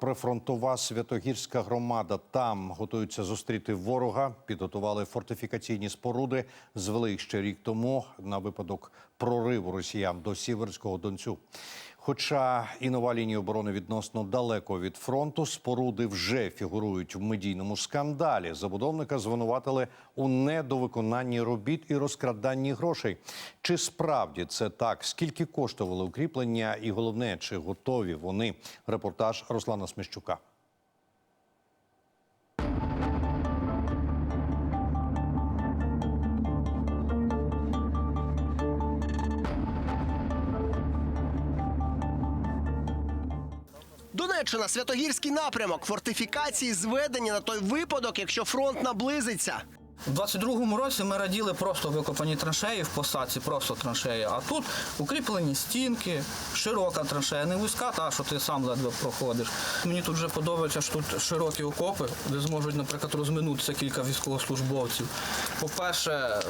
Прифронтова святогірська громада там готуються зустріти ворога. Підготували фортифікаційні споруди. Звели їх ще рік тому на випадок прориву росіян до Сіверського Донцю. Хоча і нова лінія оборони відносно далеко від фронту, споруди вже фігурують в медійному скандалі. Забудовника звинуватили у недовиконанні робіт і розкраданні грошей. Чи справді це так? Скільки коштували укріплення? І головне, чи готові вони? Репортаж Руслана Сміщука. Донеччина, Святогірський напрямок, фортифікації зведені на той випадок, якщо фронт наблизиться. У 22-му році ми раділи просто викопані траншеї в посадці, просто траншеї. А тут укріплені стінки, широка траншея, не вузька, та що ти сам ледве проходиш. Мені тут вже подобається, що тут широкі окопи, де зможуть, наприклад, розминутися кілька військовослужбовців. По-перше, е,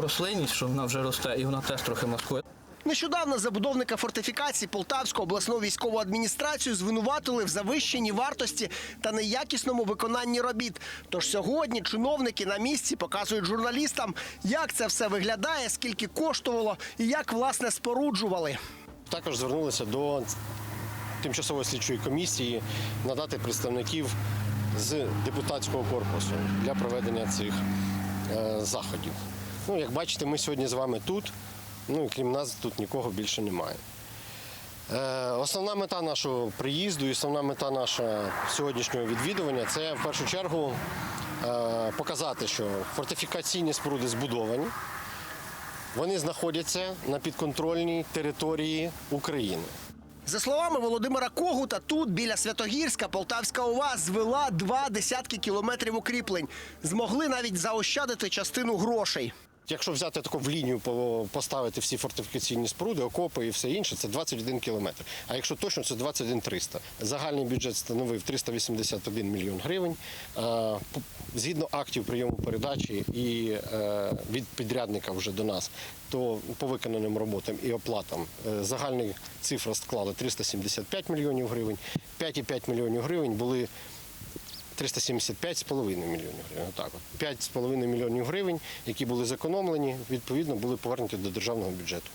рослинність, що вона вже росте, і вона теж трохи маскує. Нещодавно забудовника фортифікацій Полтавську обласну військову адміністрацію звинуватили в завищенні вартості та неякісному виконанні робіт. Тож сьогодні чиновники на місці показують журналістам, як це все виглядає, скільки коштувало і як власне споруджували. Також звернулися до тимчасової слідчої комісії надати представників з депутатського корпусу для проведення цих е, заходів. Ну, як бачите, ми сьогодні з вами тут. Ну крім нас тут нікого більше немає. Е, основна мета нашого приїзду і основна мета нашого сьогоднішнього відвідування це в першу чергу е, показати, що фортифікаційні споруди збудовані. Вони знаходяться на підконтрольній території України. За словами Володимира Когута, тут біля Святогірська Полтавська ОВА звела два десятки кілометрів укріплень. Змогли навіть заощадити частину грошей. Якщо взяти таку в лінію по- поставити всі фортифікаційні споруди, окопи і все інше, це 21 кілометр. А якщо точно, це 21 300. Загальний бюджет становив 381 мільйон гривень. Е, Згідно актів прийому передачі і е, від підрядника вже до нас, то по виконаним роботам і оплатам е, загальна цифра склала 375 мільйонів гривень. 5,5 мільйонів гривень були 375,5 мільйонів гривень. Отак от. 5,5 мільйонів гривень, які були зекономлені, відповідно були повернуті до державного бюджету.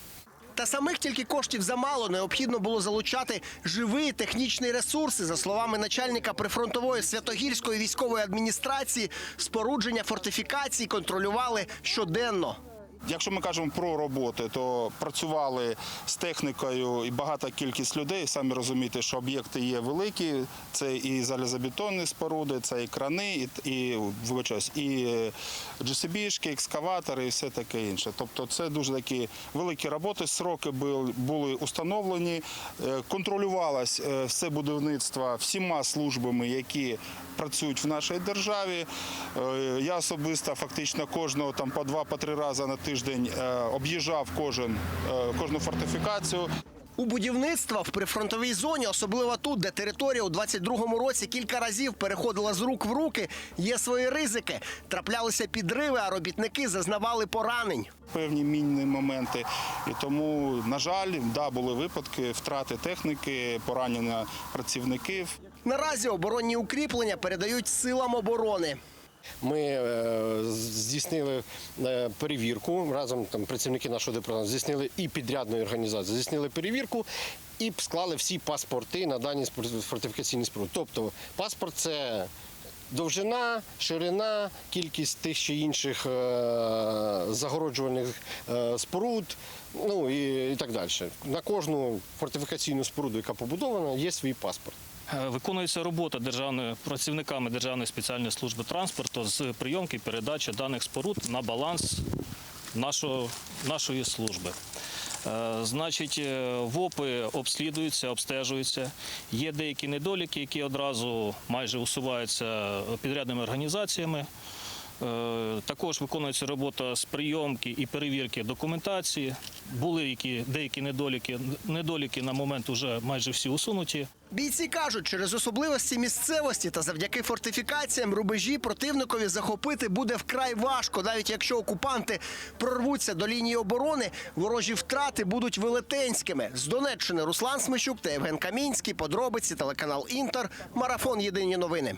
Та самих тільки коштів замало. Необхідно було залучати живі технічні ресурси. За словами начальника прифронтової Святогірської військової адміністрації, спорудження фортифікацій контролювали щоденно. Якщо ми кажемо про роботи, то працювали з технікою і багата кількість людей. Самі розумієте, що об'єкти є великі. Це і залізобетонні споруди, це і крани, і, і вибачаюсь, і GCB-шки, екскаватори, і все таке інше. Тобто, це дуже такі великі роботи. Сроки були, установлені, Е, контролювалось е, все будівництво всіма службами, які працюють в нашій державі. Е, Я особисто фактично кожного там по два по три рази на тиждень е, об'їжджав кожен е, кожну фортифікацію. У будівництва в прифронтовій зоні, особливо тут, де територія у 22-му році кілька разів переходила з рук в руки, є свої ризики. Траплялися підриви, а робітники зазнавали поранень. Певні мінні моменти, і тому, на жаль, да, були випадки втрати техніки, поранення працівників. Наразі оборонні укріплення передають силам оборони. Ми е, здійснили е, перевірку разом там працівники нашого департаменту здійснили і підрядної організації, здійснили перевірку і склали всі паспорти на дані фортифікаційні споруди. Тобто паспорт це довжина, ширина, кількість тих чи інших е, загороджувальних споруд, ну і так далі. На кожну фортифікаційну споруду, яка побудована, є свій паспорт. Е, Виконується робота державної працівниками Державної спеціальної служби транспорту з прийомки і передачі даних споруд на баланс нашої служби. Е, Значить, е, ВОПи обслідуються, обстежуються. Є деякі недоліки, які одразу майже усуваються підрядними організаціями. Е, Також виконується робота з прийомки і перевірки документації. Були які деякі недоліки. Недоліки на момент вже майже всі усунуті. Бійці кажуть, через особливості місцевості та завдяки фортифікаціям рубежі противникові захопити буде вкрай важко. Навіть якщо окупанти прорвуться до лінії оборони, ворожі втрати будуть велетенськими. З Донеччини Руслан Смещук та Євген Камінський. Подробиці телеканал Інтер. Марафон Єдині новини.